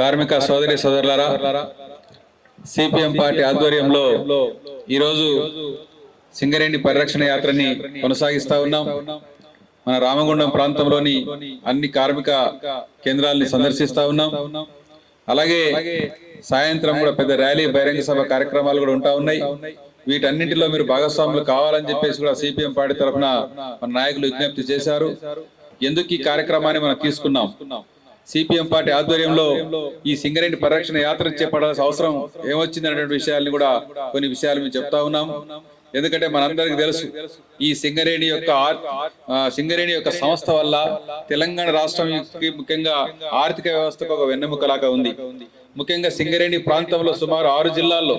కార్మిక సోదరి సోదరులారా సిపిఎం పార్టీ ఆధ్వర్యంలో ఈరోజు సింగరేణి పరిరక్షణ యాత్రని కొనసాగిస్తా ఉన్నాం. మన రామగుండం ప్రాంతంలోని అన్ని కార్మిక కేంద్రాలని సందర్శిస్తా ఉన్నాం. అలాగే సాయంత్రం కూడా పెద్ద ర్యాలీ బహిరంగ సభ కార్యక్రమాలు కూడా ఉంటా ఉన్నాయి. వీటన్నింటిలో మీరు భాగస్వాములు కావాలని చెప్పేసి కూడా సిపిఎం పార్టీ తరఫున మన నాయకులు విజ్ఞప్తి చేశారు. ఎందుకు ఈ కార్యక్రమాన్ని మనం తీసుకున్నాం? సిపిఎం పార్టీ ఆధ్వర్యంలో ఈ సింగరేణి పరిరక్షణ యాత్ర చేపడాల్సిన అవసరం ఏమొచ్చింది అనేటువంటి విషయాల్ని కూడా కొన్ని విషయాలు మేము చెప్తా ఉన్నాం. ఎందుకంటే మనందరికి తెలుసు ఈ సింగరేణి యొక్క సింగరేణి యొక్క సంస్థ వల్ల తెలంగాణ రాష్ట్రం ముఖ్యంగా ఆర్థిక వ్యవస్థకు ఒక వెన్నెముకలాగా ఉంది. ముఖ్యంగా సింగరేణి ప్రాంతంలో సుమారు ఆరు జిల్లాల్లో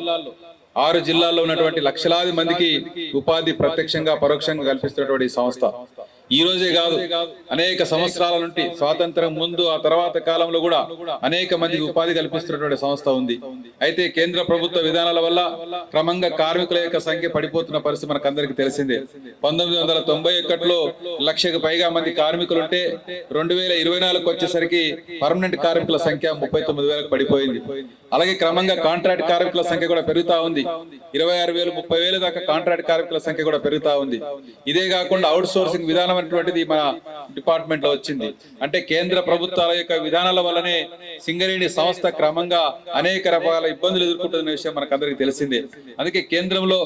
ఆరు జిల్లాల్లో ఉన్నటువంటి లక్షలాది మందికి ఉపాధి ప్రత్యక్షంగా పరోక్షంగా కల్పిస్తున్నటువంటి సంస్థ. ఈ రోజే కాదు అనేక సంవత్సరాల నుండి స్వాతంత్రం ముందు ఆ తర్వాత కాలంలో కూడా అనేక మందికి ఉపాధి కల్పిస్తున్నటువంటి సంస్థ ఉంది. అయితే కేంద్ర ప్రభుత్వ విధానాల వల్ల క్రమంగా కార్మికుల యొక్క సంఖ్య పడిపోతున్న పరిస్థితి మనకు అందరికి తెలిసిందే. పంతొమ్మిది వందల తొంభై ఒకటిలో లక్షకు పైగా మంది కార్మికులు ఉంటే రెండు వేల ఇరవై నాలుగు వచ్చేసరికి పర్మనెంట్ కార్మికుల సంఖ్య ముప్పై తొమ్మిది వేలకు పడిపోయింది. అలాగే క్రమంగా కాంట్రాక్ట్ కార్మికుల సంఖ్య కూడా పెరుగుతా ఉంది. ఇరవై ఆరు వేలు ముప్పై వేల దాకా కాంట్రాక్ట్ కార్మికుల సంఖ్య కూడా పెరుగుతా ఉంది. ఇదే కాకుండా అవుట్ సోర్సింగ్ విధానం అనేటువంటిది మన డిపార్ట్మెంట్లో వచ్చింది. అంటే కేంద్ర ప్రభుత్వాల యొక్క విధానాల వల్లనే సింగరేణి సంస్థ క్రమంగా అనేక రకాల ఇబ్బందులు ఎదుర్కొంటున్న విషయం మనకు అందరికీ తెలిసిందే. అందుకే కేంద్రంలో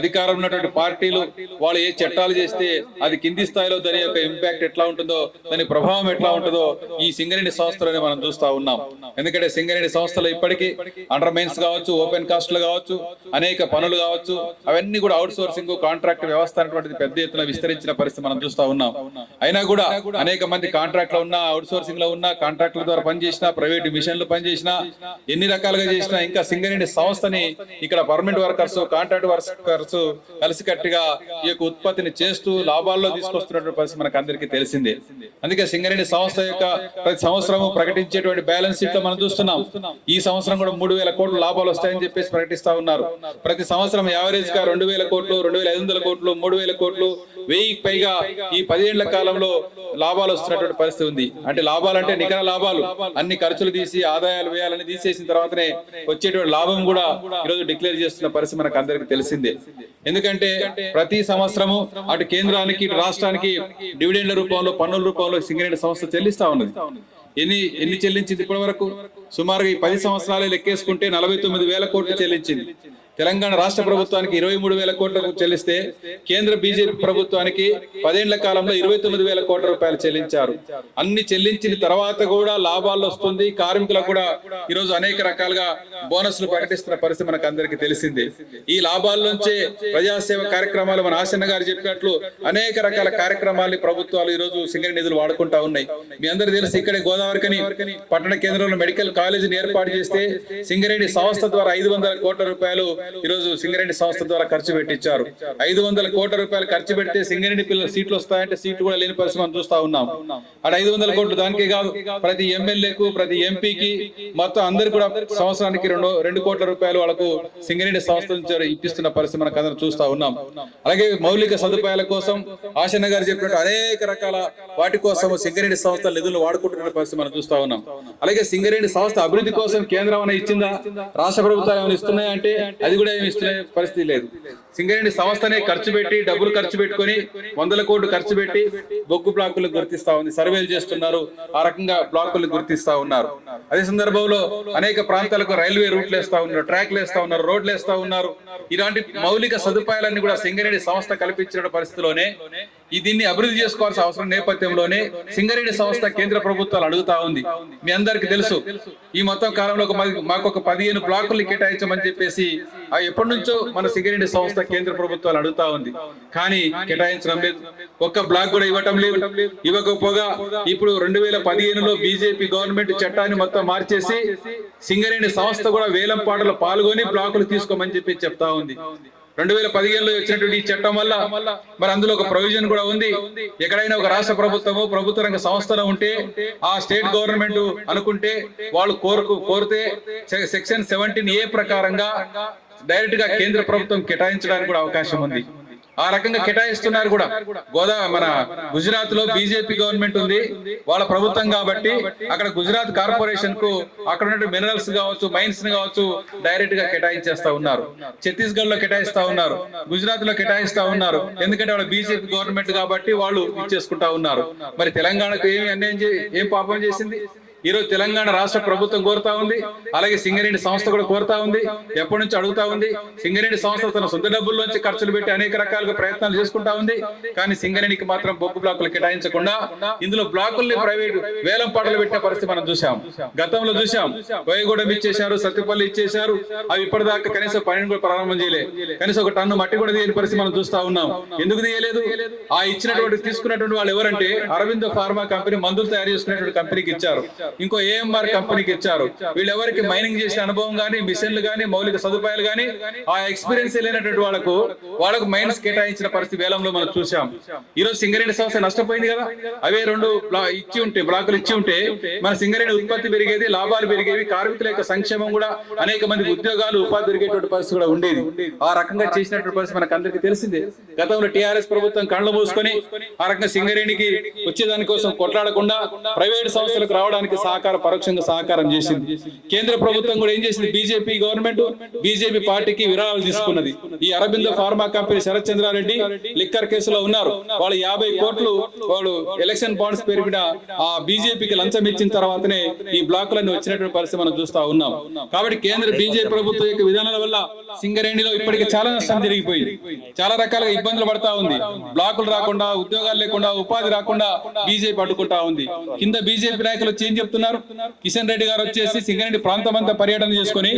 అధికారం ఉన్నటువంటి పార్టీలు వాళ్ళు ఏ చట్టాలు చేస్తే అది కింది స్థాయిలో దాని యొక్క ఇంపాక్ట్ ఎట్లా ఉంటుందో దాని ప్రభావం ఎట్లా ఉంటుందో ఈ సింగరేణి సంస్థలోనే మనం చూస్తా ఉన్నాం. ఎందుకంటే సింగరేణి సంస్థలు ఇప్పటికీ అండర్మైన్స్ కావచ్చు ఓపెన్ కాస్ట్లు కావచ్చు అనేక పనులు కావచ్చు అవన్నీ కూడా అవుట్ సోర్సింగ్ కాంట్రాక్ట్ వ్యవస్థ అనేటువంటిది పెద్ద ఎత్తున విస్తరించిన పరిస్థితి మనం చూస్తా ఉన్నాం. అయినా కూడా అనేక మంది కాంట్రాక్ట్లో ఉన్న అవుట్ సోర్సింగ్లో ఉన్న కాంట్రాక్ట్ ద్వారా పనిచేసిన ప్రైవేట్ మిషన్లు పనిచేసిన ఎన్ని రకాలుగా చేసినా ఇంకా సింగరేణి సంస్థని ఇక్కడ పర్మనెంట్ వర్కర్స్ కాంట్రాక్ట్ వర్కర్స్ కలిసికట్టుగా ఈ యొక్క ఉత్పత్తిని చేస్తూ లాభాల్లో తీసుకొస్తున్నటువంటి పరిస్థితి మనకు అందరికీ తెలిసిందే. అందుకే సింగరేణి సంస్థ యొక్క ప్రతి సంవత్సరం ప్రకటించేటువంటి బ్యాలెన్స్ షీట్లో మనం చూస్తున్నాం. ఈ సంవత్సరం కూడా మూడు వేల కోట్లు లాభాలు వస్తాయని చెప్పేసి ప్రకటిస్తా ఉన్నారు. ప్రతి సంవత్సరం యావరేజ్గా రెండు వేల కోట్లు రెండు వేల ఐదు వందల కోట్లు మూడు వేల కోట్లు వెయ్యికి పైగా ఈ పదిహేళ్ళ కాలంలో లాభాలు వస్తున్నటువంటి పరిస్థితి ఉంది. అంటే లాభాలు అంటే నికర లాభాలు. అన్ని ఖర్చులు తీసి ఆదాయాలు వ్యయాలని తీసేసిన తర్వాతనే వచ్చేటువంటి లాభం కూడా ఈరోజు డిక్లేర్ చేస్తున్న పరిస్థితి మనకు అందరికి తెలిసిందే. ఎందుకంటే ప్రతి సంవత్సరము అటు కేంద్రానికి రాష్ట్రానికి డివిడెండ్ల రూపంలో పన్నుల రూపంలో సింగరేణి సంస్థ చెల్లిస్తా ఉన్నది. ఎన్ని ఎన్ని చెల్లించింది ఇప్పటి వరకు సుమారుగా ఈ పది సంవత్సరాలు లెక్కేసుకుంటే నలభై తొమ్మిది వేల కోట్లు చెల్లించింది. తెలంగాణ రాష్ట్ర ప్రభుత్వానికి ఇరవై మూడు వేల కోట్లకు చెల్లిస్తే కేంద్ర బీజేపీ ప్రభుత్వానికి పదేళ్ళ కాలంలో ఇరవై తొమ్మిది వేల కోట్ల రూపాయలు చెల్లించారు. అన్ని చెల్లించిన తర్వాత కూడా లాభాలు వస్తుంది. కార్మికులకు కూడా ఈరోజు అనేక రకాలుగా బోనస్లు ప్రకటిస్తున్న పరిస్థితి మనకు అందరికీ తెలిసిందే. ఈ లాభాల్లోంచే ప్రజాసేవ కార్యక్రమాలు మన ఆశన్న గారు చెప్పినట్లు అనేక రకాల కార్యక్రమాలు ప్రభుత్వాలు ఈ రోజు సింగరి నిధులు వాడుకుంటా ఉన్నాయి. మీ అందరికీ తెలిసి ఇక్కడే గోదావరికని పట్టణ కేంద్రంలో మెడికల్ కాలేజీని ఏర్పాటు చేస్తే సింగరేణి సంస్థ ద్వారా ఐదు వందల కోట్ల రూపాయలు ఈ రోజు సింగరేణి సంస్థ ద్వారా ఖర్చు పెట్టించారు. ఐదు వందల కోట్ల రూపాయలు ఖర్చు పెడితే సింగరేణి పిల్లలు సీట్లు వస్తాయంటే సీట్లు కూడా లేని పరిస్థితి మనం చూస్తా ఉన్నాం. అటు ఐదు వందల కోట్లు దానికే కాదు ప్రతి ఎమ్మెల్యేకు ప్రతి ఎంపీకి మొత్తం అందరు కూడా సంవత్సరానికి రెండు రెండు కోట్ల రూపాయలు వాళ్ళకు సింగరేణి సంస్థ నుంచి ఇప్పిస్తున్న పరిస్థితి మనకు అందరం చూస్తా ఉన్నాం. అలాగే మౌలిక సదుపాయాల కోసం ఆశన్న గారు చెప్పినట్టు అనేక రకాల వాటి కోసం సింగరేణి సంస్థ నిధులు వాడుకుంటున్న పరిస్థితి మనం చూస్తా ఉన్నాం. అలాగే సింగరేణి సంస్థ అభివృద్ధి కోసం కేంద్రం అనేది ఇచ్చిందా? రాష్ట్ర ప్రభుత్వాలు ఏమైనా ఇస్తున్నాయంటే అది అది కూడా ఏమి ఇస్తున్న పరిస్థితి లేదు. సింగరేణి సంస్థనే ఖర్చు పెట్టి డబ్బులు ఖర్చు పెట్టుకొని వందల కోట్లు ఖర్చు పెట్టి బొగ్గు బ్లాకులు గుర్తిస్తా ఉంది. సర్వేలు చేస్తున్నారు. ఆ రకంగా బ్లాకులు గుర్తిస్తా ఉన్నారు. అదే సందర్భంలో అనేక ప్రాంతాలకు రైల్వే రూట్లు వేస్తా ఉన్నారు ట్రాక్లు వేస్తా ఉన్నారు రోడ్లు వేస్తా ఉన్నారు. ఇలాంటి మౌలిక సదుపాయాలన్నీ కూడా సింగరేణి సంస్థ కల్పించిన పరిస్థితిలోనే దీన్ని అభివృద్ధి చేసుకోవాల్సిన అవసరం నేపథ్యంలోనే సింగరేణి సంస్థ కేంద్ర ప్రభుత్వాలు అడుగుతా ఉంది. మీ అందరికి తెలుసు ఈ మొత్తం కాలంలో ఒక మాకు- మాకు ఒక పదిహేను బ్లాకులు కేటాయించమని చెప్పేసి ఆ ఎప్పటి నుంచో మన సింగరేణి సంస్థ కేంద్ర ప్రభుత్వాలు అడుగుతా ఉంది. కానీ కేటాయించడం లేదు. ఒక్క బ్లాక్ కూడా ఇవ్వటం లేదు. ఇవ్వకపోగా ఇప్పుడు రెండు వేల పదిహేనులో బీజేపీ గవర్నమెంట్ చట్టాన్ని మొత్తం మార్చేసి సింగరేణి సంస్థ కూడా వేలం పాటలు పాల్గొని బ్లాకులు తీసుకోమని చెప్పి చెప్తా ఉంది. రెండు వేల పదిహేనులో వచ్చినటువంటి ఈ చట్టం వల్ల మరి అందులో ఒక ప్రొవిజన్ కూడా ఉంది. ఎక్కడైనా ఒక రాష్ట్ర ప్రభుత్వము ప్రభుత్వ రంగ సంస్థలో ఉంటే ఆ స్టేట్ గవర్నమెంట్ అనుకుంటే వాళ్ళు కోరుకు కోరితే సెక్షన్ సెవెంటీన్ ఏ ప్రకారంగా డైరెక్ట్గా కేంద్ర ప్రభుత్వం కేటాయించడానికి కూడా అవకాశం ఉంది. ఆ రకంగా కేటాయిస్తున్నారు కూడా. గోదా మన గుజరాత్లో బీజేపీ గవర్నమెంట్ ఉంది. వాళ్ళ ప్రభుత్వం కాబట్టి అక్కడ గుజరాత్ కార్పొరేషన్కు అక్కడ ఉన్న మినరల్స్ కావచ్చు మైన్స్ కావచ్చు డైరెక్ట్గా కేటాయించేస్తా ఉన్నారు. ఛత్తీస్గఢ్లో కేటాయిస్తా ఉన్నారు. గుజరాత్లో కేటాయిస్తా ఉన్నారు. ఎందుకంటే వాళ్ళ బీజేపీ గవర్నమెంట్ కాబట్టి వాళ్ళు ఇచ్చేసుకుంటా ఉన్నారు. మరి తెలంగాణకు ఏమి అన్యాయం ఏం పాపం చేసింది? ఈ రోజు తెలంగాణ రాష్ట్ర ప్రభుత్వం కోరుతా ఉంది. అలాగే సింగరేణి సంస్థ కూడా కోరుతా ఉంది. ఎప్పటి నుంచి అడుగుతా ఉంది. సింగరేణి సంస్థ తన సొంత డబ్బుల్లోంచి ఖర్చులు పెట్టి అనేక రకాలుగా ప్రయత్నాలు చేసుకుంటా ఉంది. కానీ సింగరేణికి మాత్రం బొగ్గు బ్లాకులు కేటాయించకుండా ఇందులో బ్లాకుల్ని ప్రైవేట్ వేలం పాటలు పెట్టిన పరిస్థితి మనం చూసాం గతంలో చూసాం వైగూడెం ఇచ్చేశారు సత్తుపల్లి ఇచ్చేశారు. అవి ఇప్పటిదాకా కనీసం పని కూడా ప్రారంభం చేయలే. కనీసం ఒక టన్ను మట్టి కూడా తీయని పరిస్థితి మనం చూస్తా ఉన్నాం. ఎందుకు తీయలేదు? ఆ ఇచ్చినటువంటి తీసుకున్నటువంటి వాళ్ళు ఎవరంటే అరవింద ఫార్మా కంపెనీ మందులు తయారు చేసుకునేటువంటి కంపెనీకి ఇచ్చారు. ఇంకో ఏఎంఆర్ కంపెనీకి ఇచ్చారు. వీళ్ళెవరికి మైనింగ్ చేసిన అనుభవం గానీ మిషన్లు గానీ మౌలిక సదుపాయాలు గానీ ఆ ఎక్స్పీరియన్స్ లేనటువంటి వాళ్ళకు వాళ్ళకు మైన్స్ కేటాయించిన పరిస్థితి వేలంలో మనం చూసాం ఈ రోజు సింగరేణి సంస్థ నష్టపోయింది కదా? అవే రెండు ఇచ్చి ఉంటే బ్లాకులు ఇచ్చి ఉంటే మన సింగరేణి ఉత్పత్తి పెరిగేది లాభాలు పెరిగేవి కార్మికుల యొక్క సంక్షేమం కూడా అనేక మంది ఉద్యోగాలు ఉపాధి పెరిగేటువంటి పరిస్థితి కూడా ఉండేది. ఆ రకంగా చేసినటువంటి పరిస్థితి మనకు అందరికీ తెలిసిందే. గతంలో టిఆర్ఎస్ ప్రభుత్వం కళ్ళు మూసుకొని ఆ రకంగా సింగరేణికి వచ్చేదాని కోసం కొట్లాడకుండా ప్రైవేట్ సంస్థలకు రావడానికి సహకారం పరోక్షంగా సహకారం చేసింది. కేంద్ర ప్రభుత్వం కూడా ఏం చేసింది? బీజేపీ గవర్నమెంట్ బీజేపీ పార్టీకి విరాళాలు తీసుకున్నది. ఈ Aurobindo pharma company Sarath Chandra Reddy liquor కేసులో ఉన్నారు. వాళ్ళు యాభై కోట్లు వాళ్ళు ఎలక్షన్ బాండ్స్ పేరు మీద ఆ బీజేపీకి లంచం ఇచ్చిన తర్వాతనే ఈ బ్లాకులన్నీ వచ్చినటువంటి పరిస్థితి మనం చూస్తా ఉన్నాం. కాబట్టి కేంద్ర బీజేపీ ప్రభుత్వం యొక్క విధానాల వల్ల సింగరేణిలో ఇప్పటికి చాలా నష్టం జరిగిపోయింది. చాలా రకాలుగా ఇబ్బందులు పడతా ఉంది. బ్లాకులు రాకుండా ఉద్యోగాలు లేకుండా ఉపాధి రాకుండా బీజేపీ అడ్డుకుంటా ఉంది. కింద బీజేపీ నాయకులు వచ్చి ఏం చెప్తున్నారు. కిషన్ రెడ్డి గారు వచ్చేసి సింగరేణి ప్రాంతం అంతా పర్యటన చేసుకొని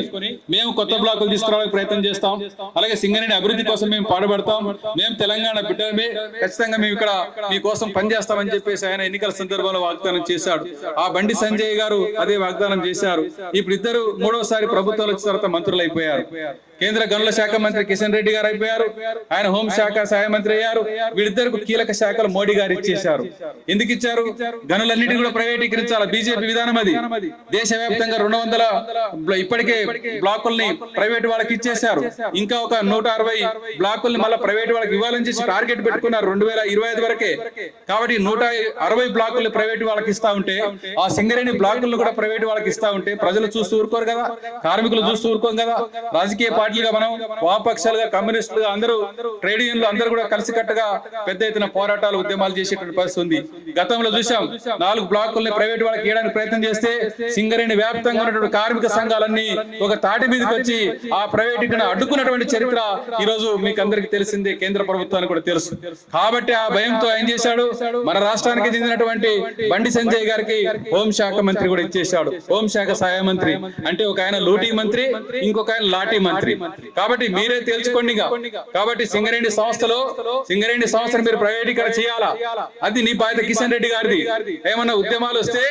మేము కొత్త బ్లాకులు తీసుకురావడానికి ప్రయత్నం చేస్తాం. అలాగే సింగరేణి అభివృద్ధి కోసం మేము పాటుపడతాం. మేము తెలంగాణ బిడ్డలమే. ఖచ్చితంగా మేము ఇక్కడ మీకోసం పనిచేస్తామని చెప్పేసి ఆయన ఎన్నికల సందర్భంలో వాగ్దానం చేశాడు. ఆ బండి సంజయ్ గారు అదే వాగ్దానం చేశారు. ఇప్పుడు ఇద్దరు మూడోసారి ప్రభుత్వాలు వచ్చిన తర్వాత మంత్రులు అయిపోయారు. కేంద్ర గనుల శాఖ మంత్రి కిషన్ రెడ్డి గారు అయిపోయారు. ఆయన హోం శాఖ సహాయ మంత్రి అయ్యారు. వీళ్ళిద్దరికి కీలక శాఖలు మోడీ గారు ఇచ్చేశారు. ఎందుకు ఇచ్చారు? గనులన్నిటిని కూడా ప్రైవేటీకరించాలి? బీజేపీ విధానం అది. దేశవ్యాప్తంగా రెండు వందల ఇప్పటికే బ్లాకుల్ని ప్రైవేట్ వాళ్ళకి ఇచ్చేశారు. ఇంకా ఒక నూట అరవై బ్లాకుల్ని మళ్ళీ ప్రైవేట్ వాళ్ళకి ఇవ్వాలని చేసి టార్గెట్ పెట్టుకున్నారు రెండు వేల ఇరవై ఐదు వరకే. కాబట్టి నూట అరవై బ్లాకుల్ని ప్రైవేట్ వాళ్ళకి ఇస్తా ఉంటే ఆ సింగరేణి బ్లాకులను కూడా ప్రైవేట్ వాళ్ళకి ఇస్తా ఉంటే ప్రజలు చూస్తూ ఊరుకోరు కదా కార్మికులు చూస్తూ ఊరుకోం కదా. రాజకీయ పార్టీలుగా మనం వామపక్షాలుగా కమ్యూనిస్టులుగా అందరూ ట్రేడ్ యూనియన్లు అందరూ కూడా కలిసికట్టుగా పెద్ద ఎత్తున పోరాటాలు ఉద్యమాలు చేసేటువంటి పరిస్థితి ఉంది. గతంలో చూసాం నాలుగు బ్లాకుల్ని ప్రైవేట్ వాళ్ళకి ఇవ్వడానికి ప్రయత్నం చేస్తే సింగరేణి వ్యాప్తంగా ఉన్నటువంటి కార్మిక సంఘాలన్నీ ఒక తాటి మీదకి వచ్చి ఆ ప్రైవేట్ అడ్డుకున్నటువంటి చరిత్ర ఈ రోజు మీకు అందరికి తెలిసిందే కేంద్ర ప్రభుత్వానికి కూడా తెలుసు. కాబట్టి ఆ భయంతో ఏం చేశాడు? మన రాష్ట్రానికి చెందినటువంటి బండి సంజయ్ గారికి హోంశాఖ మంత్రి కూడా ఇచ్చేశాడు. హోంశాఖ సహాయ మంత్రి. అంటే ఒక ఆయన లూటీ మంత్రి ఇంకొక ఆయన లాఠీ మంత్రి. కాబట్టి మీరే తేల్చుకోండి కాబట్టి సింగరేణి సంస్థలో సింగరేణి సంస్థను మీరు ప్రైవేటీకరణ చేయాలా? అది నీ బాధ్యత కిషన్ రెడ్డి గారిది. ఏమన్నా ఉద్యమాలు వస్తే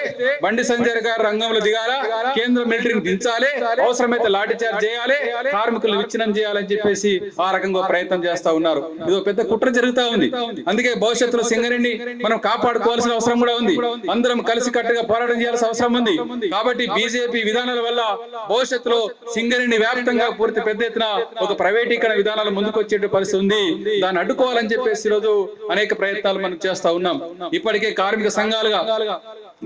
బండి సంజయ్ గారు రంగంలో దిగాలా? కేంద్ర మిలిటరీని దించాలి? అవసరమైతే లాఠీ చార్జ్ చేయాలి? కార్మికులు విచ్ఛిన్నం చేయాలని చెప్పేసి ఆ రకంగా ప్రయత్నం చేస్తా ఉన్నారు. ఇది పెద్ద కుట్ర జరుగుతా ఉంది. అందుకే భవిష్యత్తులో సింగరేణి మనం కాపాడుకోవాల్సిన అవసరం కూడా ఉంది. అందరం కలిసి కట్టుగా పోరాటం చేయాల్సిన అవసరం ఉంది. కాబట్టి బీజేపీ విధానాల వల్ల భవిష్యత్తులో సింగరేణి వ్యాప్తంగా పూర్తి పెద్ద ఎత్తున ఒక ప్రైవేటీకరణ విధానాలు ముందుకు వచ్చే పరిస్థితి ఉంది. దాన్ని అడ్డుకోవాలని చెప్పేసి ఈరోజు అనేక ప్రయత్నాలు మనం చేస్తా ఉన్నాం. ఇప్పటికే కార్మిక సంఘాలుగా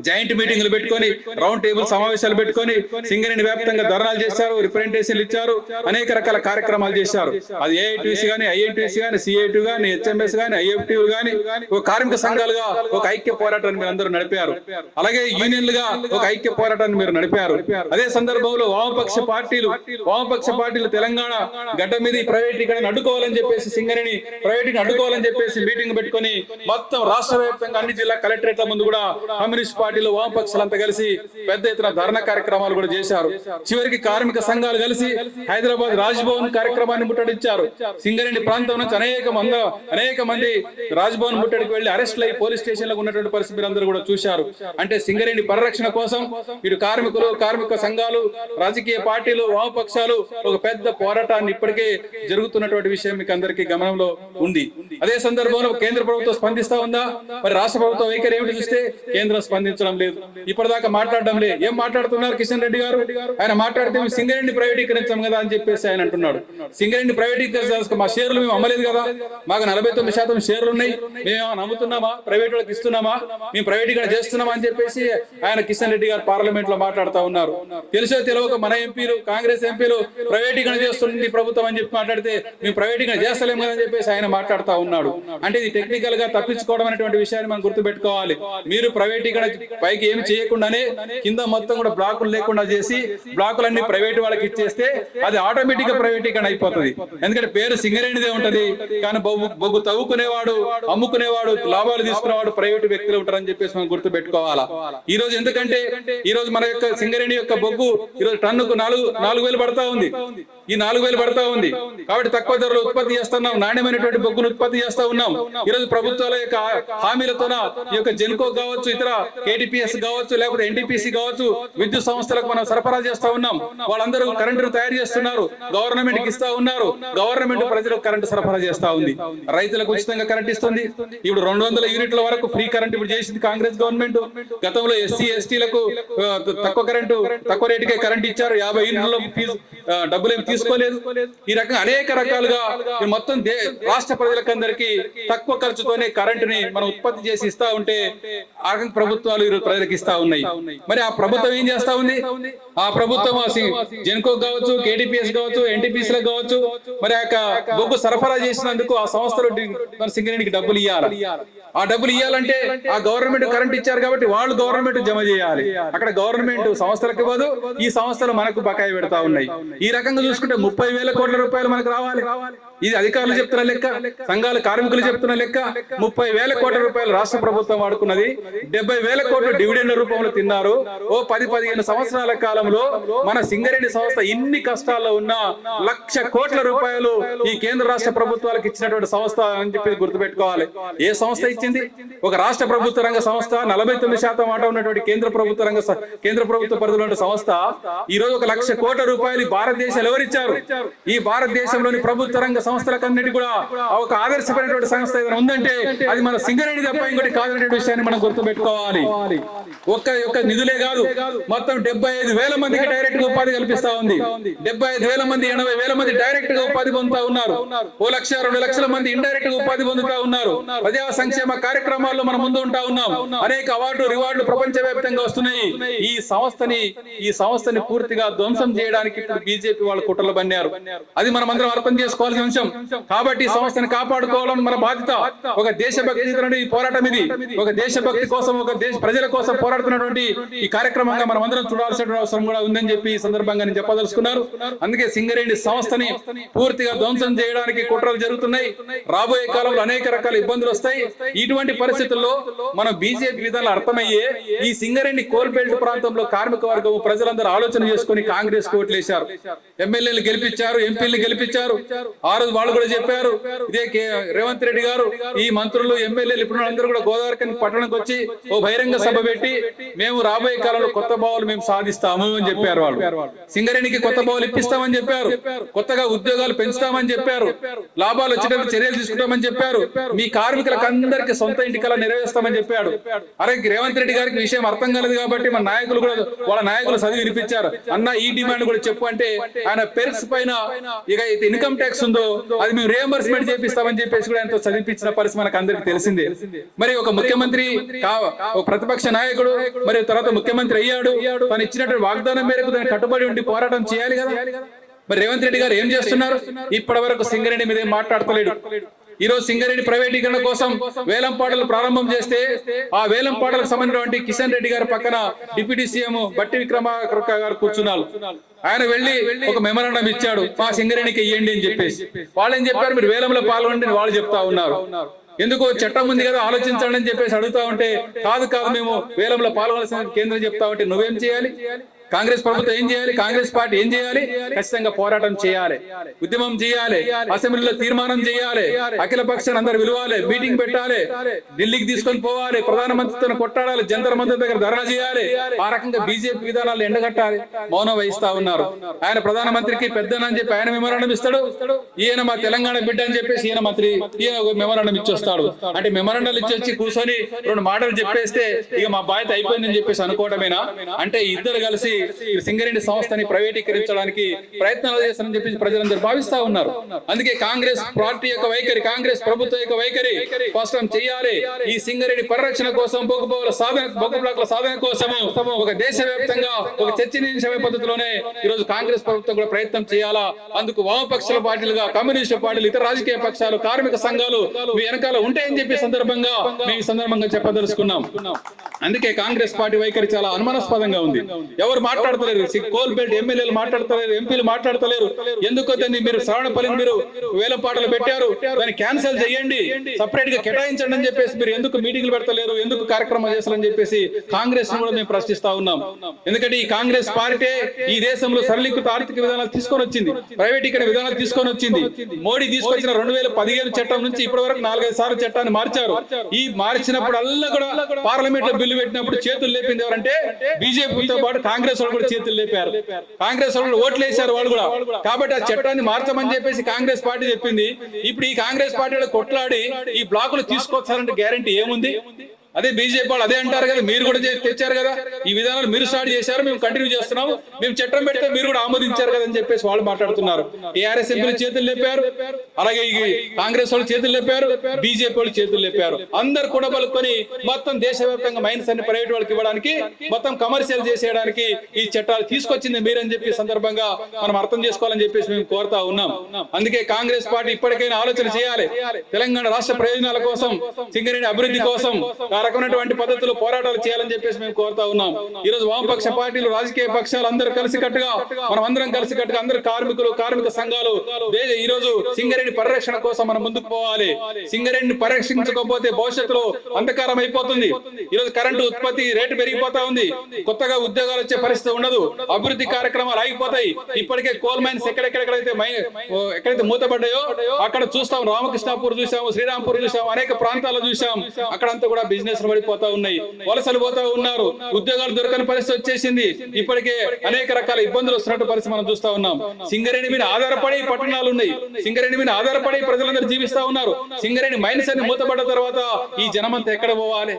జాయింట్ మీటింగ్లు పెట్టుకొని రౌండ్ టేబుల్ సమావేశాలు పెట్టుకొని సింగరేణి వ్యాప్తంగా ధర్నాలు చేశారు రిప్రజెంటేషన్లు ఇచ్చారు అనేక రకాల కార్యక్రమాలు చేశారు. అది ఏఐటీసీ గానీ ఐఎన్టీసీ గానీ సిఐటి గానీ హెచ్ఎంఎస్ గానీ ఐఎఫ్టీ గానీ ఒక కార్మిక సంఘాలుగా ఒక ఐక్య పోరాటాన్ని మీరు అందరూ నడిపారు. అలాగే యూనియన్లుగా ఒక ఐక్య పోరాటాన్ని మీరు నడిపారు. అదే సందర్భంలో వామపక్ష పార్టీలు వామపక్ష పార్టీలు తెలంగాణ గడ్డ మీద ప్రైవేటీకరణ అడ్డుకోవాలని చెప్పేసి సింగరేణి ప్రైవేటీని అడ్డుకోవాలని చెప్పేసి మీటింగ్ పెట్టుకొని మొత్తం రాష్ట్ర వ్యాప్తంగా అన్ని జిల్లా కలెక్టరేట్ల ముందు కూడా కమ్యూనిస్ట్ పార్టీలు వామపక్షాలంతా కలిసి పెద్ద ఎత్తున ధర్నా కార్యక్రమాలు కూడా చేశారు. చివరికి కార్మిక సంఘాలు కలిసి హైదరాబాద్ రాజ్భవన్ కార్యక్రమాన్ని ముట్టడించారు. సింగరేణి ప్రాంతం నుంచి అనేక మంది అనేక మంది రాజ్భవన్ ముట్టడికి వెళ్ళి అరెస్ట్ అయి పోలీస్ స్టేషన్లో ఉన్నటువంటి పరిస్థితి అందరూ కూడా చూశారు. అంటే సింగరేణి పరిరక్షణ కోసం ఇటు కార్మికులు కార్మిక సంఘాలు రాజకీయ పార్టీలు వామపక్షాలు ఒక పెద్ద పోరాటాన్ని ఇప్పటికే జరుగుతున్నటువంటి విషయం మీకు అందరికీ గమనంలో ఉంది. అదే సందర్భంలో కేంద్ర ప్రభుత్వం స్పందిస్తా ఉందా? మరి రాష్ట్ర ప్రభుత్వం వైఖరి ఏమిటి చూస్తే కేంద్రం స్పంది స్పందించడం లేదు. ఇప్పటిదాకా మాట్లాడడం లేదు ఏం మాట్లాడుతున్నారు కిషన్ రెడ్డి గారు? ఆయన మాట్లాడితే మేము సింగరేణి ప్రైవేటీకరించాం కదా అని చెప్పేసి ఆయన అంటున్నాడు. సింగరేణి ప్రైవేటీకరించాల్సిన మా షేర్లు మేము అమ్మలేదు కదా. మాకు నలభై తొమ్మిది శాతం షేర్లు ఉన్నాయి. మేము నమ్ముతున్నామా? ప్రైవేట్ వాళ్ళకి ఇస్తున్నామా? మేము ప్రైవేటీకరణ చేస్తున్నామా అని చెప్పేసి ఆయన కిషన్ రెడ్డి గారు పార్లమెంట్లో మాట్లాడుతూ ఉన్నారు. తెలుసో తెలియక మన ఎంపీలు కాంగ్రెస్ ఎంపీలు ప్రైవేటీకరణ చేస్తుంది ప్రభుత్వం అని చెప్పి మాట్లాడితే మేము ప్రైవేటీకరణ చేస్తలేము కదా అని చెప్పేసి ఆయన మాట్లాడుతూ ఉన్నాడు. అంటే ఇది టెక్నికల్గా తప్పించుకోవడం అనేటువంటి విషయాన్ని మనం గుర్తుపెట్టుకోవాలి. మీరు ప్రైవేటీకరణ పైకి ఏమి చేయకుండానే కింద మొత్తం కూడా బ్లాకులు లేకుండా చేసి బ్లాకులన్నీ ప్రైవేట్ వాళ్ళకి ఇచ్చేస్తే అది ఆటోమేటిక్గా ప్రైవేటీకరణ అయిపోతుంది. ఎందుకంటే పేరు సింగరేణిదే ఉంటది. కానీ బొగ్గు బొగ్గు తవ్వుకునేవాడు అమ్ముకునేవాడు లాభాలు తీసుకునేవాడు ప్రైవేట్ వ్యక్తులు ఉంటారని చెప్పేసి మనం గుర్తు పెట్టుకోవాలా ఈ రోజు ఎందుకంటే ఈ రోజు మన యొక్క సింగరేణి యొక్క బొగ్గు ఈ రోజు టన్నుకు నాలుగు నాలుగు వేలు పడతా ఉంది. ఈ నాలుగు వేలు పడతా ఉంది. కాబట్టి తక్కువ ధరలో ఉత్పత్తి చేస్తున్నాం. నాణ్యమైనటువంటి బొగ్గును ఉత్పత్తి చేస్తా ఉన్నాం. ఈ రోజు ప్రభుత్వాల యొక్క హామీలతోన ఈ యొక్క జెన్కో కావచ్చు ఇతర కేటీపీఎస్ కావచ్చు లేకపోతే ఎన్టీపీసీ కావచ్చు విద్యుత్ సంస్థలకు మనం సరఫరా చేస్తా ఉన్నాం. వాళ్ళందరూ కరెంటును తయారు చేస్తున్నారు గవర్నమెంట్కి ఇస్తా ఉన్నారు గవర్నమెంట్ ప్రజలకు కరెంటు సరఫరా చేస్తా ఉంది. రైతులకు ఉచితంగా కరెంట్ ఇస్తుంది. ఇప్పుడు రెండు వందల యూనిట్ల వరకు ఫ్రీ కరెంట్ ఇప్పుడు చేసింది కాంగ్రెస్ గవర్నమెంట్ గతంలో ఎస్సీ ఎస్టీలకు తక్కువ కరెంటు తక్కువ రేటుకే కరెంట్ ఇచ్చారు. యాభై యూనిట్లలో ఫీజు డబ్బులు ఏమి తీసుకోలేదు. ఈ రకంగా అనేక రకాలుగా మొత్తం దే- రాష్ట్ర ప్రజలకందరికీ తక్కువ ఖర్చుతోనే కరెంటుని మనం ఉత్పత్తి చేసి ఇస్తా ఉంటే ఆ రకంగా ప్రభుత్వాలు ఈరోజు ప్రజలకు ఇస్తా ఉన్నాయి. మరి ఆ ప్రభుత్వం ఏం చేస్తా ఉంది? ఆ ప్రభుత్వం జెన్కో కావచ్చు కేడిపిఎస్ కావచ్చు ఎన్టీపీసీ లకు కావచ్చు మరి ఆ యొక్క బొగ్గు సరఫరా చేసినందుకు ఆ సంస్థలు మన సింగరేణికి డబ్బులు ఇవ్వాలి ఆ డబ్బులు ఇవ్వాలంటే ఆ గవర్నమెంట్ కరెంట్ ఇచ్చారు కాబట్టి వాళ్ళు గవర్నమెంట్ జమ చేయాలి. అక్కడ గవర్నమెంట్ సంస్థలకు ఇవ్వదు ఈ సంస్థలు మనకు బకాయి పెడతా ఉన్నాయి. ఈ రకంగా చూసుకుంటే ముప్పై వేల కోట్ల రూపాయలు మనకు రావాలి. ఇది అధికారులు చెప్తున్న లెక్క సంఘాలు కార్మికులు చెప్తున్న లెక్క ముప్పై వేల కోట్ల రూపాయలు రాష్ట్ర ప్రభుత్వం వాడుకున్నది. డెబ్బై వేల కోట్లు డివిడెండ్ రూపంలో తిన్నారు. ఓ పది పదిహేను సంవత్సరాల కాలంలో మన సింగరేణి సంస్థ ఇన్ని కష్టాల్లో ఉన్న లక్ష కోట్ల రూపాయలు ఈ కేంద్ర రాష్ట్ర ప్రభుత్వాలకు ఇచ్చినటువంటి సంస్థ అని చెప్పి గుర్తుపెట్టుకోవాలి. ఏ సంస్థ ఇచ్చింది? ఒక రాష్ట్ర ప్రభుత్వ రంగ సంస్థ నలభై తొమ్మిది శాతం వాటా ఉన్నటువంటి కేంద్ర ప్రభుత్వ రంగ కేంద్ర ప్రభుత్వ పరిధిలో ఉన్న సంస్థ ఈ రోజు ఒక లక్ష కోట్ల రూపాయలు భారతదేశంలో ఎవరిచ్చారు? ఈ భారతదేశంలోని ప్రభుత్వ రంగ సంస్థలకన్నిటి కూడా ఒక ఆదర్శపడినటువంటి సంస్థ ఏదైనా ఉందంటే అది మన సింగరేణి తప్ప ఇంకోటి కాదనేటువంటి విషయాన్ని మనం గుర్తుపెట్టుకోవాలి. ఒక్క యొక్క నిధులే కాదు మొత్తం డెబ్బై ఐదు వేల మందికి డైరెక్ట్గా ఉపాధి కల్పిస్తా ఉంది. డెబ్బై ఐదు వేల మంది ఎనభై వేల మంది డైరెక్ట్గా ఉపాధి పొందుతా ఉన్నారు. ఓ లక్ష రెండు లక్షల మంది ఇండైరెక్ట్గా ఉపాధి పొందుతా ఉన్నారు. ప్రజా సంక్షేమ కార్యక్రమాల్లో మనం ముందు ఉంటా ఉన్నాం. అనేక అవార్డు రివార్డులు ప్రపంచ వ్యాప్తంగా వస్తున్నాయి. ఈ సంస్థని ఈ సంస్థని పూర్తిగా ధ్వంసం చేయడానికి ఇప్పుడు బీజేపీ వాళ్ళు కుట్రలు బన్నారు అది మనం అందరం అర్థం చేసుకోవాల్సిన అంశం. కాబట్టి ఈ సంస్థని కాపాడుకోవాలని మన బాధ్యత. ఒక దేశభక్తి ఈ పోరాటం ఇది. ఒక దేశభక్తి కోసం ఒక దేశ ప్రజల కోసం పోరాడుతున్నటువంటి ఈ కార్యక్రమంగా మనం అందరం చూడాల్సిన అవసరం కూడా ఉందని చెప్పి ఈ సందర్భంగా నేను చెప్పదలుచుకున్నారు. అందుకే సింగరేణి సంస్థని పూర్తిగా ధ్వంసం చేయడానికి కుట్రలు జరుగుతున్నాయి. రాబోయే కాలంలో అనేక రకాల ఇబ్బందులు వస్తాయి. ఇటువంటి పరిస్థితుల్లో మనం బీజేపీ విధానాలు అర్థమయ్యే ఈ సింగరేణి కోల్బెల్ట్ ప్రాంతంలో కార్మిక వర్గం ప్రజలందరూ ఆలోచన చేసుకుని కాంగ్రెస్కు ఓట్లేశారు. ఎమ్మెల్యేలు గెలిపించారు ఎంపీలు గెలిపించారు. ఆ రోజు వాళ్ళు కూడా చెప్పారు. ఇదే రేవంత్ రెడ్డి గారు ఈ మంత్రులు ఎమ్మెల్యేలు ఇప్పుడు అందరూ కూడా గోదావరి పట్టణంకి వచ్చి ఓ బహిరంగ సభ పెట్టి మేము రాబోయే కాలంలో కొత్త బావులు మేము సాధిస్తాము అని చెప్పారు వాళ్ళు. సింగరేణికి కొత్త బావులు ఇప్పిస్తామని చెప్పారు. కొత్తగా ఉద్యోగాలు పెంచుతామని చెప్పారు. లాభాలు వచ్చేటప్పుడు చర్యలు తీసుకుంటామని చెప్పారు. మీ కార్మికులకు అందరికి సొంత ఇంటి కళ నెరవేరుస్తామని చెప్పాడు. అరే రేవంత్ రెడ్డి గారికి విషయం అర్థం కాలేదు కాబట్టి మన నాయకులు కూడా వాళ్ళ నాయకులు చదివి వినిపించారు. అన్న ఈ డిమాండ్ కూడా చెప్పు అంటే ఆయన పెర్స్ పైన ఇక అయితే ఇన్కమ్ ట్యాక్స్ ఉందో అది మేము రియంబర్స్మెంట్ చేపిస్తామని చెప్పేసి కూడా ఆయనతో చదివించిన పరిస్థితి మనకు అందరికి తెలిసిందే. మరి ఒక ముఖ్యమంత్రి ఒక ప్రతిపక్ష నాయకుడు మరి తర్వాత ముఖ్యమంత్రి అయ్యాడు. తను ఇచ్చినటువంటి వాగ్దానం మేరకు దాన్ని కట్టుబడి ఉండి పోరాటం చేయాలి కదా. మరి రేవంత్ రెడ్డి గారు ఏం చేస్తున్నారు? ఇప్పటి వరకు సింగరేణి మీద ఏం మాట్లాడతలేడు. ఈ రోజు సింగరేణి ప్రైవేటీకరణ కోసం వేలం పాటలు ప్రారంభం చేస్తే ఆ వేలం పాటలకు సంబంధించినటువంటి కిషన్ రెడ్డి గారి పక్కన డిప్యూటీ సీఎం బట్టి విక్రమార్క గారు కూర్చున్నారు. ఆయన వెళ్ళి ఒక మెమరాండం ఇచ్చాడు. మా సింగరేణికి ఇయ్యండి అని చెప్పేసి. వాళ్ళు ఏం చెప్పారు? మీరు వేలంలో పాల్గొండి వాళ్ళు చెప్తా ఉన్నారు. ఎందుకు చట్టం ఉంది కదా ఆలోచించాలని చెప్పేసి అడుగుతా ఉంటే కాదు కాదు మేము వేలంలో పాల్గొనాల్సిన కేంద్రం చెప్తా ఉంటే నువ్వేం చేయాలి? కాంగ్రెస్ ప్రభుత్వం ఏం చేయాలి? కాంగ్రెస్ పార్టీ ఏం చేయాలి? ఖచ్చితంగా పోరాటం చేయాలి. ఉద్యమం చేయాలి. అసెంబ్లీలో తీర్మానం చేయాలి. అఖిల పక్షాన్ని అందరు విలువాలి మీటింగ్ పెట్టాలి. ఢిల్లీకి తీసుకొని పోవాలి. ప్రధానమంత్రితో కొట్టాడాలి జంతర్ మంత్రి దగ్గర ధర్నా చేయాలి. ఆ రకంగా బీజేపీ విధానాలు ఎండగట్టాలి. మౌనం వహిస్తా ఉన్నారు. ఆయన ప్రధానమంత్రికి పెద్దనని చెప్పి ఆయన మెమరాండం ఇస్తాడు. ఈయన మా తెలంగాణ బిడ్డ అని చెప్పేసి ఈయన మంత్రి ఈయన మెమరాండం ఇచ్చొస్తాడు. అంటే మెమరాండాలు ఇచ్చొచ్చి కూర్చొని రెండు మాటలు చెప్పేస్తే ఇక మా బాధ్యత అయిపోయిందని చెప్పేసి అనుకోవటమేనా? అంటే ఇద్దరు కలిసి సింగరేణి సంస్థని ప్రైవేటీకరించడానికి ప్రయత్నాలు చేస్తారని చెప్పి ప్రజలందరూ భావిస్తా ఉన్నారు. అందుకే కాంగ్రెస్ పార్టీ యొక్క వైఖరి కాంగ్రెస్ ప్రభుత్వం యొక్క వైఖరి స్పష్టం చేయాలి. ఈ సింగరేణి పరిరక్షణ కోసం బొగ్గుబోల సాధన బొగ్గు సాధన కోసం ఒక దేశవ్యాప్తంగా ఒక చర్చనీయాంశమైన పద్ధతిలోనే ఈ రోజు కాంగ్రెస్ ప్రభుత్వం కూడా ప్రయత్నం చేయాలా? అందుకు వామపక్షాల పార్టీలుగా కమ్యూనిస్టు పార్టీలు ఇతర రాజకీయ పక్షాలు కార్మిక సంఘాలు మీ వెనకాల ఉంటాయని చెప్పి సందర్భంగా మేము ఈ సందర్భంగా చెప్పదలుచుకున్నాం. అందుకే కాంగ్రెస్ పార్టీ వైఖరి చాలా అనుమానాస్పదంగా ఉంది. ఎవరు మాట్లాడతలేరు. సి- కోల్ బెల్ట్ ఎమ్మెల్యేలు మాట్లాడతలేరు ఎంపీలు మాట్లాడతలేరు. ఎందుకో దాన్ని మీరు శ్రవణపల్లిని మీరు వేల పాటలు పెట్టారు. దాన్ని క్యాన్సిల్ చేయండి. సపరేట్గా కేటాయించండి అని చెప్పేసి మీరు ఎందుకు మీటింగ్లు పెడతలేరు? ఎందుకు కార్యక్రమం చేస్తారని చెప్పేసి కాంగ్రెస్ కూడా మేము ప్రశ్నిస్తా ఉన్నాం. ఎందుకంటే ఈ కాంగ్రెస్ పార్టీ ఈ దేశంలో సరళీకృత ఆర్థిక విధానాలు తీసుకొని వచ్చింది. ప్రైవేటీకరణ విధానాలు తీసుకొని వచ్చింది. మోడీ తీసుకొచ్చిన రెండు వేల పదిహేను చట్టం నుంచి ఇప్పటి వరకు నాలుగైదు సార్లు చట్టాన్ని మార్చారు. ఈ మార్చినప్పుడు అల్లా కూడా పార్లమెంట్లో బిల్లు పెట్టినప్పుడు చేతులు లేపింది ఎవరంటే బీజేపీతో పాటు కాంగ్రెస్ వాళ్ళు కూడా చేతులు లేపారు. కాంగ్రెస్ వాళ్ళు ఓట్లు వేశారు వాళ్ళు కూడా. కాబట్టి ఆ చట్టాన్ని మార్చమని చెప్పేసి కాంగ్రెస్ పార్టీ చెప్పింది. ఇప్పుడు ఈ కాంగ్రెస్ పార్టీ కొట్లాడి ఈ బ్లాకులు తీసుకొచ్చారంటే గ్యారంటీ ఏముంది? అదే బీజేపీ వాళ్ళు అదే అంటారు కదా మీరు కూడా తెచ్చారు కదా. ఈ విధానాలు మీరు స్టార్ట్ చేశారు మేము కంటిన్యూ చేస్తున్నాం మేము చట్టం పెడితే మీరు కూడా ఆమోదించారు కదా అని చెప్పేసి వాళ్ళు మాట్లాడుతున్నారు. టీఆర్ఎస్ ఎంపీలు చేతులు లేపారు. అలాగే ఈ కాంగ్రెస్ వాళ్ళు చేతులు లేపారు బీజేపీ వాళ్ళు చేతులు లేపారు. అందరు కూడా పలుకొని మొత్తం దేశవ్యాప్తంగా మైన్స్ అన్ని ప్రైవేట్ వాళ్ళకి ఇవ్వడానికి మొత్తం కమర్షియల్ చేసేయడానికి ఈ చట్టాలు తీసుకొచ్చింది మీరని చెప్పి సందర్భంగా మనం అర్థం చేసుకోవాలని చెప్పేసి మేము కోరుతా ఉన్నాం. అందుకే కాంగ్రెస్ పార్టీ ఇప్పటికైనా ఆలోచన చేయాలి. తెలంగాణ రాష్ట్ర ప్రయోజనాల కోసం సింగరేణి అభివృద్ధి కోసం ఆ రకమైనటువంటి పద్ధతిలో పోరాటాలు చేయాలని చెప్పేసి మేము కోరుతా ఉన్నాం. ఈ రోజు వామపక్ష పార్టీలు రాజకీయ పక్షాలు అందరూ కలిసి కట్టుగా మనం అందరం కలిసి కట్టుగా అందరు కార్మికులు కార్మిక సంఘాలు ఈ రోజు సింగరేణి పరిరక్షణ కోసం మనం ముందుకు పోవాలి. సింగరేణిని పరిరక్షించకపోతే భవిష్యత్తులో అంధకారం అయిపోతుంది. ఈ రోజు కరెంటు ఉత్పత్తి రేటు పెరిగిపోతా ఉంది. కొత్తగా ఉద్యోగాలు వచ్చే పరిస్థితి ఉండదు. అభివృద్ధి కార్యక్రమాలు ఆగిపోతాయి. ఇప్పటికే కోల్ మైన్స్ ఎక్కడెక్కడెక్కడైతే ఎక్కడైతే మూతపడ్డాయో అక్కడ చూస్తాం. రామకృష్ణాపూర్ చూసాం శ్రీరాంపూర్ చూసాం అనేక ప్రాంతాలు చూసాం. అక్కడంతా కూడా బిజినెస్ పడిపోతా ఉన్నాయి. వలసలు పోతా ఉన్నారు. ఉద్యోగాలు దొరకని పరిస్థితి వచ్చేసింది. ఇప్పటికే అనేక రకాల ఇబ్బందులు వస్తున్నట్టు పరిస్థితి మనం చూస్తా ఉన్నాం. సింగరేణి మీద ఆధారపడి పట్టణాలు ఉన్నాయి. సింగరేణి మీద ఆధారపడి ప్రజలందరూ జీవిస్తా ఉన్నారు. సింగరేణి మైన్స్ అన్ని మూతపడ్డ తర్వాత ఈ జనమంతా ఎక్కడ పోవాలి?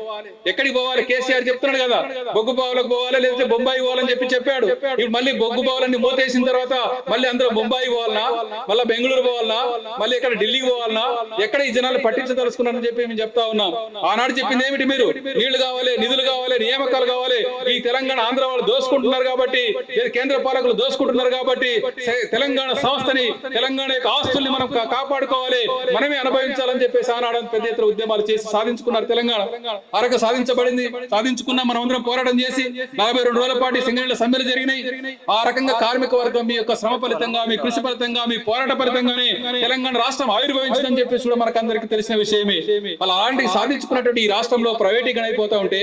ఎక్కడికి పోవాలి? కేసీఆర్ చెప్తున్నాడు కదా బొగ్గు బావులకు పోవాలి లేకపోతే బొంబాయి పోవాలని చెప్పి చెప్పాడు. ఇప్పుడు మళ్ళీ బొగ్గు బావులన్నీ మూతేసిన తర్వాత మళ్ళీ అందరూ బొంబాయి పోవాలనా? మళ్ళీ బెంగళూరు పోవాలనా? మళ్ళీ ఇక్కడ ఢిల్లీకి పోవాలనా? ఎక్కడ ఈ జనాలు పట్టించదలుచుకున్నారని చెప్పి మేము చెప్తా ఉన్నాం. ఆనాడు చెప్పింది ఏమిటి? మీరు నీళ్ళు కావాలి నిధులు కావాలి నియామకాలు కావాలి. ఈ తెలంగాణ ఆంధ్ర వాళ్ళు దోసుకుంటున్నారు కాబట్టి కేంద్ర పాలకులు దోసుకుంటున్నారు కాబట్టి తెలంగాణ సంస్థని తెలంగాణ యొక్క ఆస్తుల్ని మనం కాపాడుకోవాలి. మనమే అనుభవించాలని చెప్పేసి ఆనాడు పెద్ద ఎత్తున ఉద్యమాలు చేసి సాధించుకున్నారు తెలంగాణ. అరక సాధించబడింది. సాధించుకున్న మనం అందరం పోరాటం చేసి నలభై రెండు రోజుల పాటు సింగరేణిలో సమ్మెలు జరిగినాయి. ఆ రకంగా కార్మిక వర్గం మీ యొక్క శ్రమ ఫలితంగా మీ కృషి ఫలితంగా మీ పోరాట ఫలితంగానే తెలంగాణ రాష్ట్రం ఆవిర్భవించిందని చెప్పేసి కూడా మనకు అందరికి తెలిసిన విషయమే. అలా అలాంటి సాధించుకున్నటువంటి ఈ రాష్ట్రంలో ప్రైవేటీకరణ అయిపోతా ఉంటే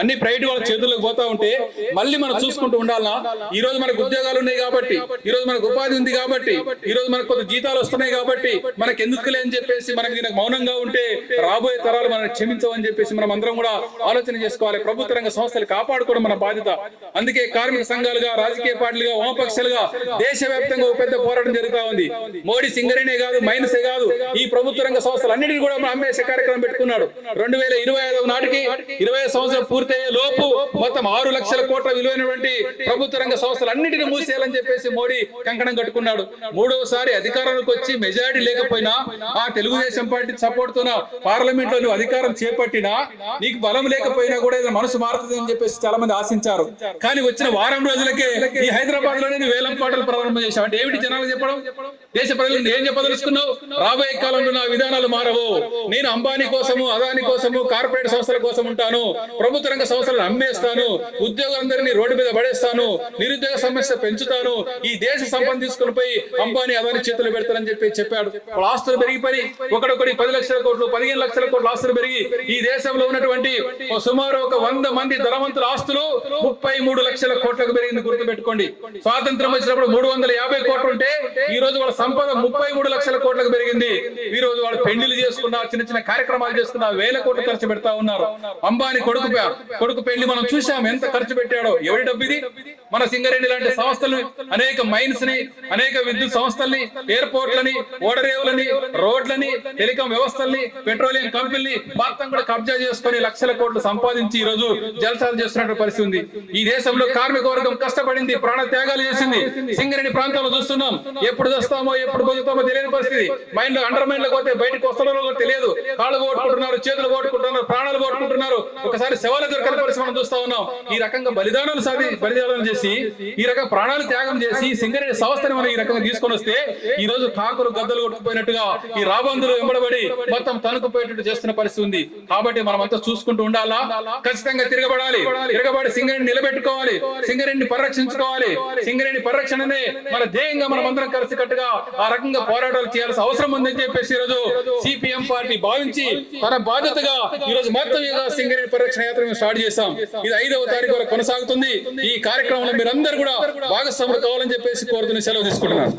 అన్ని ప్రైవేట్ వాళ్ళ చేతుల్లోకి పోతా ఉంటే మళ్ళీ మనం చూసుకుంటూ ఉండాలనా? ఈ రోజు మనకు ఉద్యోగాలు ఉన్నాయి కాబట్టి ఈ రోజు మనకు ఉపాధి ఉంది కాబట్టి ఈ రోజు మనకు కొంత జీతాలు వస్తున్నాయి కాబట్టి మనకు ఎందుకులే అని చెప్పేసి మనకి దీనికి మౌనంగా ఉంటే రాబోయే తరాలు మనం క్షమించవని చెప్పేసి మనం అందరం కూడా ఆలోచన చేసుకోవాలి. ప్రభుత్వ రంగ సంస్థలు కాపాడుకోవడం మన బాధ్యత. అందుకే కార్మిక సంఘాలుగా రాజకీయ పార్టీలుగా వామపక్షాలుగా దేశవ్యాప్తంగా ఒక పెద్ద పోరాటం జరుగుతా ఉంది. మోడీ సింగరేణే కాదు మైనసే కాదు. ఈ ప్రభుత్వ రంగ సంస్థలు అన్నిటిని కూడా అమ్మేసే కార్యక్రమం పెట్టుకున్నాడు. రెండు వేల ఇరవై ఐదవ నాటికి ఇరవై సంవత్సరం పూర్తయ్యే లోపు మొత్తం ఆరు లక్షల కోట్ల విలువైనటువంటి ప్రభుత్వ రంగ సంస్థలు అన్నింటినీ మూసేయాలని చెప్పేసి మోడీ కంకణం కట్టుకున్నాడు. మూడవసారి అధికారానికి వచ్చి మెజారిటీ లేకపోయినా ఆ తెలుగుదేశం పార్టీ సపోర్ట్తో పార్లమెంట్లో నువ్వు అధికారం చేపట్టినా నీకు బలం లేకపోయినా కూడా ఏదో మనసు మారుతుంది అని చెప్పేసి చాలా మంది ఆశించారు. కానీ వచ్చిన వారం రోజులకే ఈ హైదరాబాద్లోనే వేలం పాటలు ప్రారంభం చేశావు. అంటే ఏమిటి జనాలు చెప్పడం? దేశ ప్రజలు ఏం చెప్పదలుచుకున్నావు రాబోయే కాలంలో నా విధానాలు మారవు. నేను అంబానీ కోసము అదాని కోసము కార్పొరేట్ సంస్థల కోసం ఉంటాను. ప్రభుత్వ రంగ సంస్థలను అమ్మేస్తాను. ఉద్యోగులందరినీ రోడ్డు మీద పడేస్తాను. నిరుద్యోగ సమస్య పెంచుతాను. ఈ దేశ సంపద తీసుకుని పోయి అంబానీ అదాని చేతులు పెడతానని చెప్పి చెప్పాడు. ఆస్తులు పెరిగిపోయి ఒకడొకటి పది లక్షల కోట్లు పదిహేను లక్షల కోట్ల ఆస్తులు పెరిగి ఈ దేశంలో ఉన్నటువంటి సుమారు ఒక వంద మంది ధనవంతుల ఆస్తులు ముప్పై మూడు లక్షల కోట్లకు పెరిగింది గుర్తుపెట్టుకోండి. స్వాతంత్రం వచ్చినప్పుడు మూడు వందల యాభై కోట్లు ఉంటే ఈ రోజు వాళ్ళ సంపద ముప్పై మూడు లక్షల కోట్లకు పెరిగింది. ఈ రోజు వాళ్ళు పెళ్ళి చేసుకున్న చిన్న చిన్న కార్యక్రమాలు చేసుకున్న వేల కోట్లు ఖర్చు పెడతా ఉన్నారు. అంబానీ కొడుకు కొడుకు పెళ్ళి మనం చూసాం ఎంత ఖర్చు పెట్టాడో. ఎవరి డబ్బు ఇది మన సింగరేణి లాంటి సంస్థలు అనేక మైన్స్ని అనేక విద్యుత్ సంస్థల్ని ఎయిర్పోర్ట్లని ఓడరేవులని రోడ్లని టెలికాం వ్యవస్థల్ని పెట్రోలియం కంపెనీని మొత్తం కూడా కబ్జా చేసుకొని లక్షల కోట్లు సంపాదించి ఈ రోజు జలసాలు చేస్తున్న పరిస్థితి ఉంది. ఈ దేశంలో కార్మిక వర్గం కష్టపడింది ప్రాణ త్యాగాలు చేసింది. సింగరేణి ప్రాంతంలో చూస్తున్నాం. ఎప్పుడు వస్తామో ఎప్పుడు పొందుతామో తెలియని పరిస్థితి. మైండ్ అండర్ మైండ్లో పోతే బయటకు వస్తారో తెలియదు. కాళ్ళు పోట్టుకుంటున్నారు చేతులు పోట్టుకుంటున్నారు ప్రాణాలు పోగొట్టుకుంటున్నారు. ఒకసారి శవాల దొరకని పరిస్థితి మనం చూస్తా ఉన్నాం. ఈ రకంగా బలిదానాలు సాధి బలిదానం చేసి ఈ రకంగా ప్రాణాలు త్యాగం చేసి సింగరేణి సంస్థని మనం ఈ రకంగా తీసుకొని వస్తే ఈ రోజు కాకులు గద్దలు కొట్టుకుపోయినట్టుగా ఈ రాబందులు వెంబడబడి మొత్తం తనుకుపోయేటట్టు చేస్తున్న పరిస్థితి ఉంది. కాబట్టి మనం అంతా చూసుకుంటూ ఉండాలా? ఖచ్చితంగా తిరగబడాలి. తిరగబడి సింగరేణి నిలబెట్టుకోవాలి. సింగరేణిని పరిరక్షించుకోవాలి. సింగరేణి పరిరక్షణనే మన ధ్యేయంగా మనం అందరం కలిసి కట్టుగా ఆ రకంగా పోరాటాలు చేయాల్సిన అవసరం ఉందని చెప్పేసి ఈ రోజు సిపిఎం పార్టీ భావించి తన బాధ్యతగా ఈ రోజు మొత్తం ఈ సింగరేణి పరిరక్షణ యాత్ర మేము స్టార్ట్ చేశాం. ఇది ఐదవ తారీఖు వరకు కొనసాగుతుంది. ఈ కార్యక్రమంలో మీరందరూ కూడా భాగస్వాములు కావాలని చెప్పేసి కోరుతున్న సెలవు తీసుకుంటున్నాను.